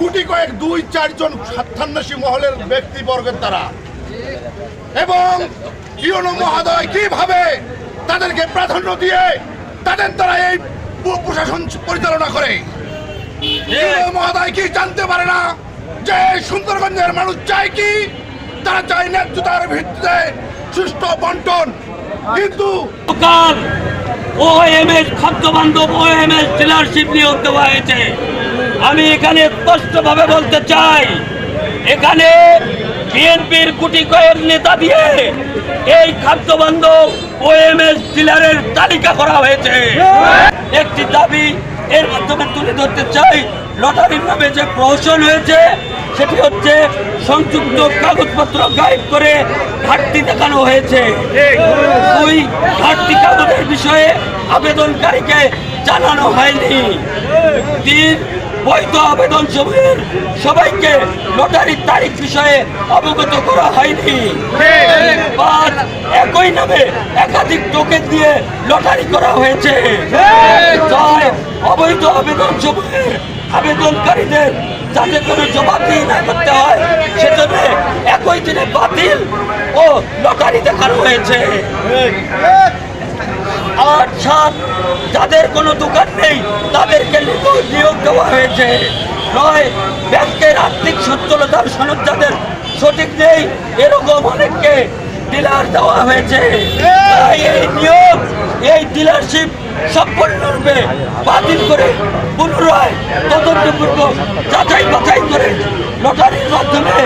গুটি কয়েক, দুই, চারজন স্বার্থান্বেষী মহলের ব্যক্তিবর্গের তারা। এবং ইউনো মহোদয় কীভাবে তাদেরকে প্রাধান্য দিয়ে তাদের দ্বারা এই প্রশাসন পরিচালনা করে? মহোদয় কি জানতে পারে না যে সুন্দরগঞ্জের মানুষ চায় কি? তারা চায় ন্যায্যতার ভিত্তিতে সুষ্ঠু বন্টন। কিন্তু কাল ওএমএস খাদ্য বান্ধব ওএমএস ডিলারশিপ নিয়োগ দেওয়া হয়েছে। আমি এখানে স্পষ্টভাবে বলতে চাই, এখানে বিএনপির গুটি কয়েক নেতা দিয়ে এই খাদ্য বান্ধব ওএমএস ডিলারের তালিকা করা হয়েছে। একটি দাবি এর মাধ্যমে তুলে ধরতে চাই, লটারির নামে যে প্রহসন হয়েছে, সেটি হচ্ছে সংযুক্ত কাগজপত্র গাইড করে ঘাটতি দেখানো হয়েছে। ওই ঘাটতি কাগজের বিষয়ে আবেদনকারীকে জানানো হয়নি। তিন বৈধ আবেদন সমূহের সবাইকে লটারির তারিখ বিষয়ে অবগত করা হয়নি। একই নামে একাধিক টোকেন দিয়ে লটারি করা হয়েছে। অবৈধ আবেদন সমূহের আবেদনকারীদের যাতে কোনো জবাবদিহি না করতে হয়, সেজন্য একই দিনে বাতিল ও লটারি দেখানো হয়েছে। আট সাত যাদের কোনো দোকান নেই, তাদেরকে নিয়োগ দেওয়া হয়েছে। নয়, ব্যাংকের আর্থিক সচ্ছলতার সনদ যাদের সঠিক নেই, এরকম অনেককে ডিলার দেওয়া হয়েছে। এই নিয়োগ, এই ডিলারশিপ সম্পূর্ণরূপে বাতিল করে পুনরায় তদন্তপূর্বক যাচাই বাছাই করে লটারির মাধ্যমে